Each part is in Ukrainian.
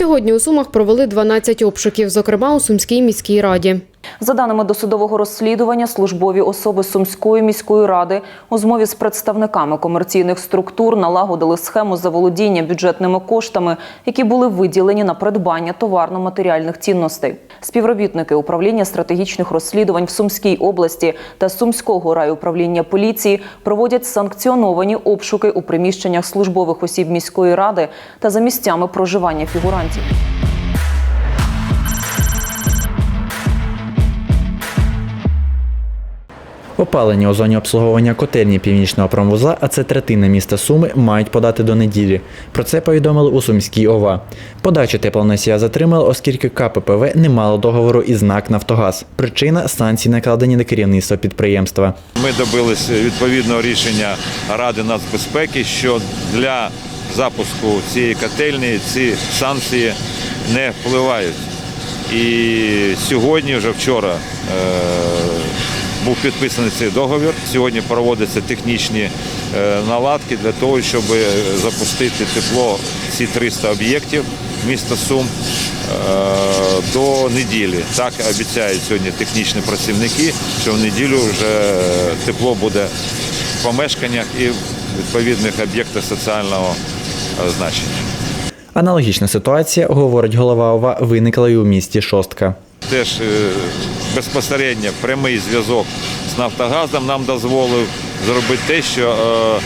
Сьогодні у Сумах провели 12 обшуків, зокрема у Сумській міській раді. За даними досудового розслідування, службові особи Сумської міської ради у змові з представниками комерційних структур налагодили схему заволодіння бюджетними коштами, які були виділені на придбання товарно-матеріальних цінностей. Співробітники управління стратегічних розслідувань в Сумській області та Сумського райуправління поліції проводять санкціоновані обшуки у приміщеннях службових осіб міської ради та за місцями проживання фігурантів. Опалення у зоні обслуговування котельні північного промвузла, а це третина міста Суми, мають подати до неділі. Про це повідомили у Сумській ОВА. Подачу теплоносія затримали, оскільки КППВ не мало договору із НАК Нафтогаз. Причина санкції накладені на керівництво підприємства. Ми добилися відповідного рішення Ради нацбезпеки, що для запуску цієї котельні ці санкції не впливають. І сьогодні, вже вчора, е, був підписаний цей договір. Сьогодні проводяться технічні е, наладки для того, щоб е, запустити тепло ці 300 об'єктів міста Сум е, до неділі. Так обіцяють сьогодні технічні працівники, що в неділю вже тепло буде в помешканнях і в відповідних об'єктах соціального значення. Аналогічна ситуація, говорить голова ОВА, виникла і у місті Шостка. Теж е, безпосередньо прямий зв'язок з Нафтогазом нам дозволив зробити те, що е,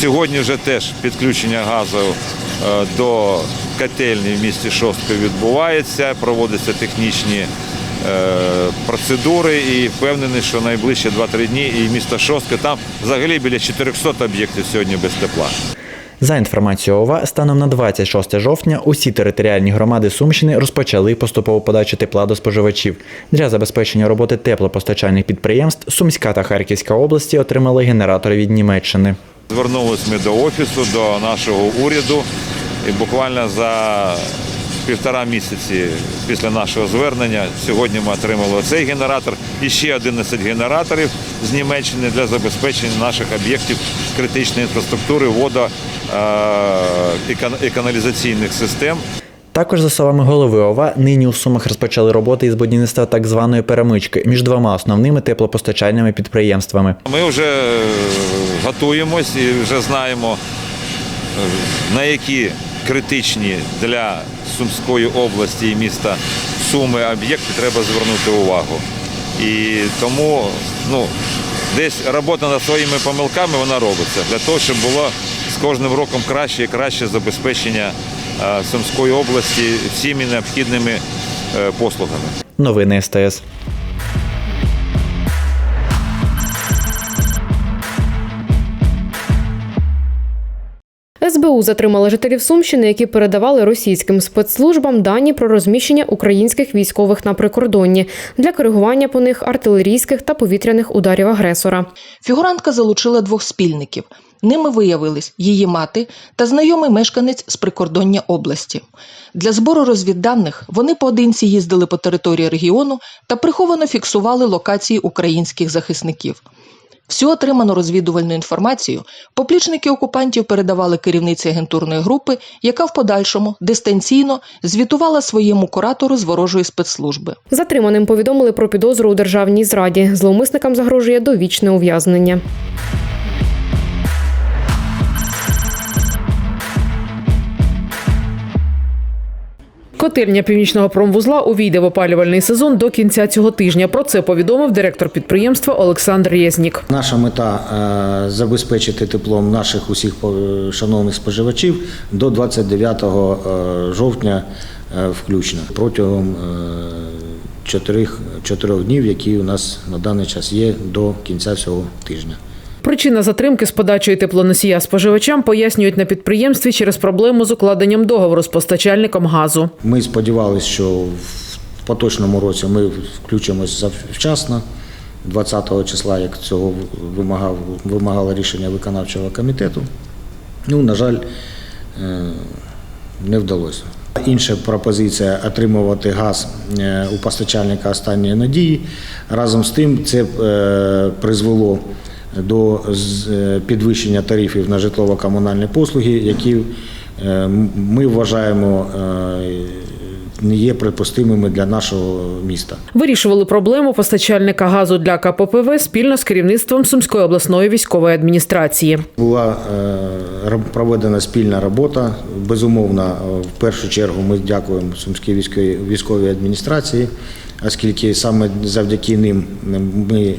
сьогодні вже теж підключення газу е, до котельні в місті Шостка відбувається, проводяться технічні процедури і впевнений, що найближчі 2-3 дні і місто Шостка там взагалі біля 400 об'єктів сьогодні без тепла. За інформацією ОВА, станом на 26 жовтня усі територіальні громади Сумщини розпочали поступову подачу тепла до споживачів. Для забезпечення роботи теплопостачальних підприємств Сумська та Харківська області отримали генератори від Німеччини. Звернулися ми до офісу, до нашого уряду, і буквально за півтора місяці після нашого звернення сьогодні ми отримали цей генератор і ще 11 генераторів з Німеччини для забезпечення наших об'єктів критичної інфраструктури, водо е, і кан- каналізаційних систем. Також, за словами голови ОВА, нині у Сумах розпочали роботи із будівництва так званої перемички між двома основними теплопостачальними підприємствами. Ми вже е, готуємось і вже знаємо, е, на які критичні для Сумської області і міста Суми об'єкти треба звернути увагу. І тому ну, десь робота над своїми помилками вона робиться для того, щоб було з кожним роком краще і краще забезпечення е, Сумської області всіми необхідними е, послугами. Новини СТС. СБУ затримала жителів Сумщини, які передавали російським спецслужбам дані про розміщення українських військових на прикордонні для коригування по них артилерійських та повітряних ударів агресора. Фігурантка залучила двох спільників. Ними виявились її мати та знайомий мешканець з прикордоння області. Для збору розвідданих вони поодинці їздили по території регіону та приховано фіксували локації українських захисників. Всю отриману розвідувальну інформацію поплічники окупантів передавали керівниці агентурної групи, яка в подальшому дистанційно звітувала своєму куратору з ворожої спецслужби. Затриманим повідомили про підозру у державній зраді. Зловмисникам загрожує довічне ув'язнення. Котельня північного промвузла увійде в опалювальний сезон до кінця цього тижня. Про це повідомив директор підприємства Олександр Резнік. Наша мета е, забезпечити теплом наших усіх е, шановних споживачів до 29 е, жовтня включно протягом чотирьох, чотирьох днів, які у нас на даний час є до кінця цього тижня. Причина затримки з подачою теплоносія споживачам пояснюють на підприємстві через проблему з укладенням договору з постачальником газу. Ми сподівалися, що в поточному році ми включимось завчасно, 20 числа, як цього вимагав, вимагало рішення виконавчого комітету. Ну, на жаль, е, не вдалося. Інша пропозиція отримувати газ е, у постачальника останньої надії. Разом з тим це е, призвело до е, підвищення тарифів на житлово-комунальні послуги, які е, ми вважаємо е, не є припустимими для нашого міста. Вирішували проблему постачальника газу для КППВ спільно з керівництвом Сумської обласної військової адміністрації. Була проведена спільна робота. Безумовно, в першу чергу ми дякуємо Сумській військовій, військовій адміністрації, оскільки саме завдяки ним ми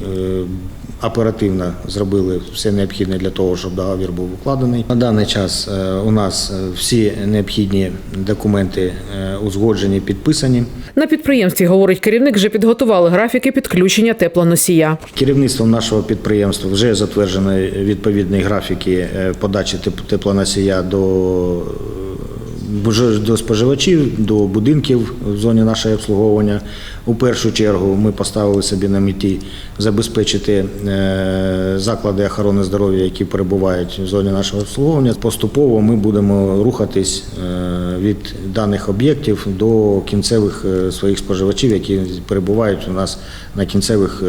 оперативно зробили все необхідне для того, щоб договір був укладений. На даний час е, у нас е, всі необхідні документи е, узгоджені, підписані. На підприємстві, говорить керівник, вже підготували графіки підключення теплоносія. Керівництвом нашого підприємства вже затверджено відповідні графіки подачі теп- теплоносія до, до споживачів, до будинків в зоні нашого обслуговування. У першу чергу ми поставили собі на меті забезпечити е, заклади охорони здоров'я, які перебувають в зоні нашого обслуговування. Поступово ми будемо рухатись е, від даних об'єктів до кінцевих е, своїх споживачів, які перебувають у нас на кінцевих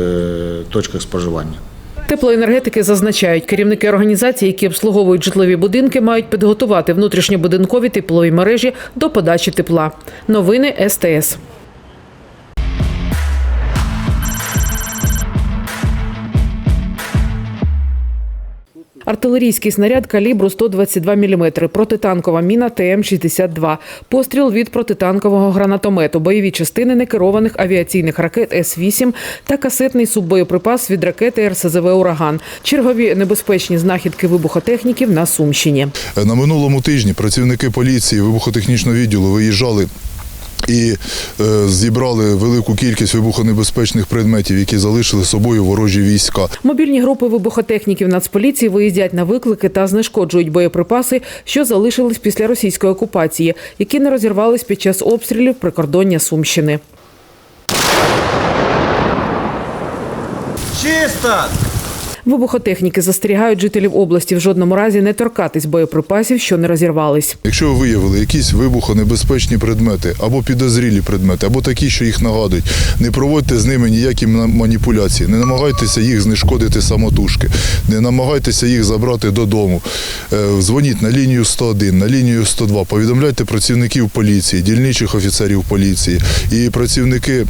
точках споживання. Теплоенергетики зазначають, керівники організацій, які обслуговують житлові будинки, мають підготувати внутрішньобудинкові теплові мережі до подачі тепла. Новини СТС. Артилерійський снаряд калібру 122 мм, протитанкова міна ТМ-62, постріл від протитанкового гранатомету, бойові частини некерованих авіаційних ракет С-8 та касетний суббоєприпас від ракети РСЗВ «Ураган». Чергові небезпечні знахідки вибухотехніків на Сумщині. На минулому тижні працівники поліції вибухотехнічного відділу виїжджали. І е, зібрали велику кількість вибухонебезпечних предметів, які залишили собою ворожі війська. Мобільні групи вибухотехніків Нацполіції виїздять на виклики та знешкоджують боєприпаси, що залишились після російської окупації, які не розірвались під час обстрілів прикордоння Сумщини. Вибухотехніки застерігають жителів області в жодному разі не торкатись боєприпасів, що не розірвались. Якщо ви виявили якісь вибухонебезпечні предмети або підозрілі предмети, або такі, що їх нагадують, не проводьте з ними ніякі маніпуляції, не намагайтеся їх знешкодити самотужки, не намагайтеся їх забрати додому. Е, Дзвоніть на лінію 101, на лінію 102, повідомляйте працівників поліції, дільничих офіцерів поліції і працівники.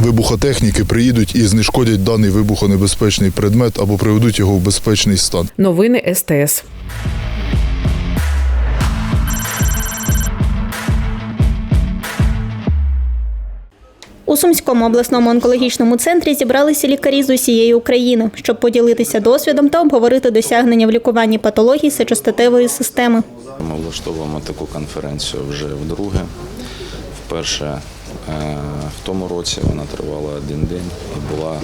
Вибухотехніки приїдуть і знешкодять даний вибухонебезпечний предмет або приведуть його в безпечний стан. Новини СТС. У Сумському обласному онкологічному центрі зібралися лікарі з усієї України, щоб поділитися досвідом та обговорити досягнення в лікуванні патологій сечостатевої системи. Ми влаштовуємо таку конференцію вже вдруге. Вперше в тому році вона тривала один день і була е,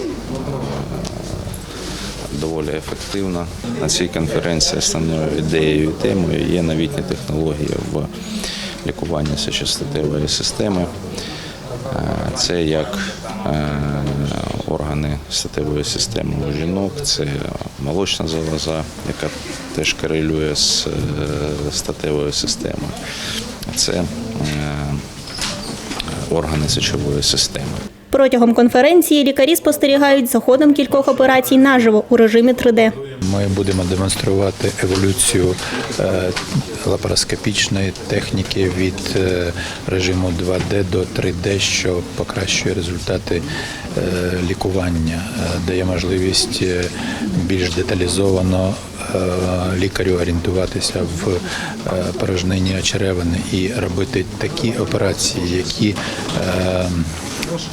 доволі ефективна. На цій конференції основною ідеєю і темою є новітні технології в лікуванні сечостатевої системи. Е, Це як е, органи статевої системи у жінок, це молочна залоза, яка теж корелює з е, статевою системою. Це е, органи сечової системи. Протягом конференції лікарі спостерігають за ходом кількох операцій наживо у режимі 3D. Ми будемо демонструвати еволюцію е, лапароскопічної техніки від е, режиму 2D до 3D, що покращує результати е, лікування, дає можливість більш деталізовано лікарю орієнтуватися в е, порожненні очеревини і робити такі операції, які е,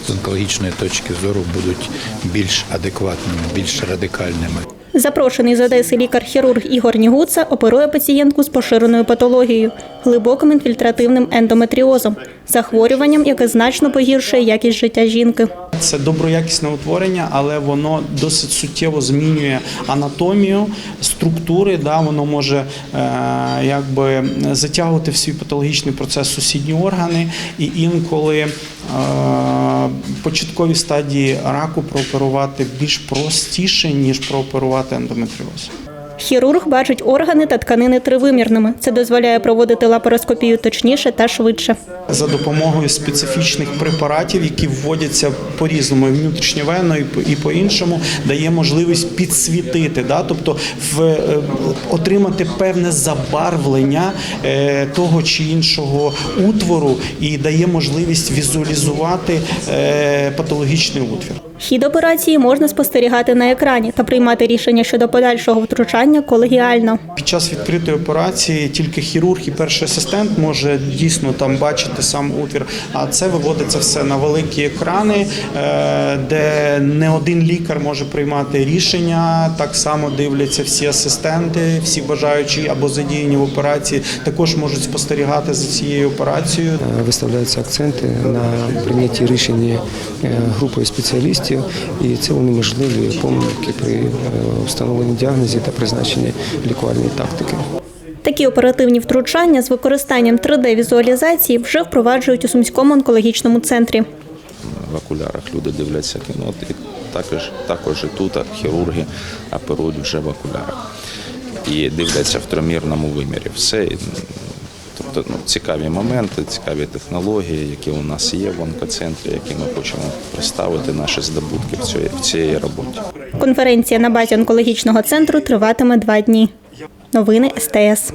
з онкологічної точки зору будуть більш адекватними, більш радикальними. Запрошений з Одеси лікар-хірург Ігор Нігуца оперує пацієнтку з поширеною патологією, глибоким інфільтративним ендометріозом, захворюванням, яке значно погіршує якість життя жінки. Це доброякісне утворення, але воно досить суттєво змінює анатомію, структури. Да, воно може е, якби затягувати в свій патологічний процес сусідні органи, і інколи е, початковій стадії раку прооперувати більш простіше, ніж прооперувати ендометріоз. Хірург бачить органи та тканини тривимірними. Це дозволяє проводити лапароскопію точніше та швидше. За допомогою специфічних препаратів, які вводяться по-різному, і внутрішньовенно, і по- і по-іншому, дає можливість підсвітити, да? тобто в, е, отримати певне забарвлення е, того чи іншого утвору і дає можливість візуалізувати е, патологічний утвір. Хід операції можна спостерігати на екрані та приймати рішення щодо подальшого втручання колегіально. Під час відкритої операції тільки хірург і перший асистент може дійсно там бачити сам утвір. А це виводиться все на великі екрани, е, де не один лікар може приймати рішення. Так само дивляться всі асистенти, всі бажаючі або задіяні в операції, також можуть спостерігати за цією операцією. виставляються акценти на прийнятті рішення е, групою спеціалістів, і це унеможливлює помилки при е, встановленні діагнозів та призначенні лікувальної тактики. Такі оперативні втручання з використанням 3D-візуалізації вже впроваджують у Сумському онкологічному центрі. В окулярах люди дивляться кіно, і також, також і тут хірурги оперують вже в окулярах. І дивляться в тримірному вимірі. Все. Тобто ну, цікаві моменти, цікаві технології, які у нас є в онкоцентрі, які ми хочемо представити наші здобутки в цій, в цій роботі. Конференція на базі онкологічного центру триватиме два дні. Новини СТС.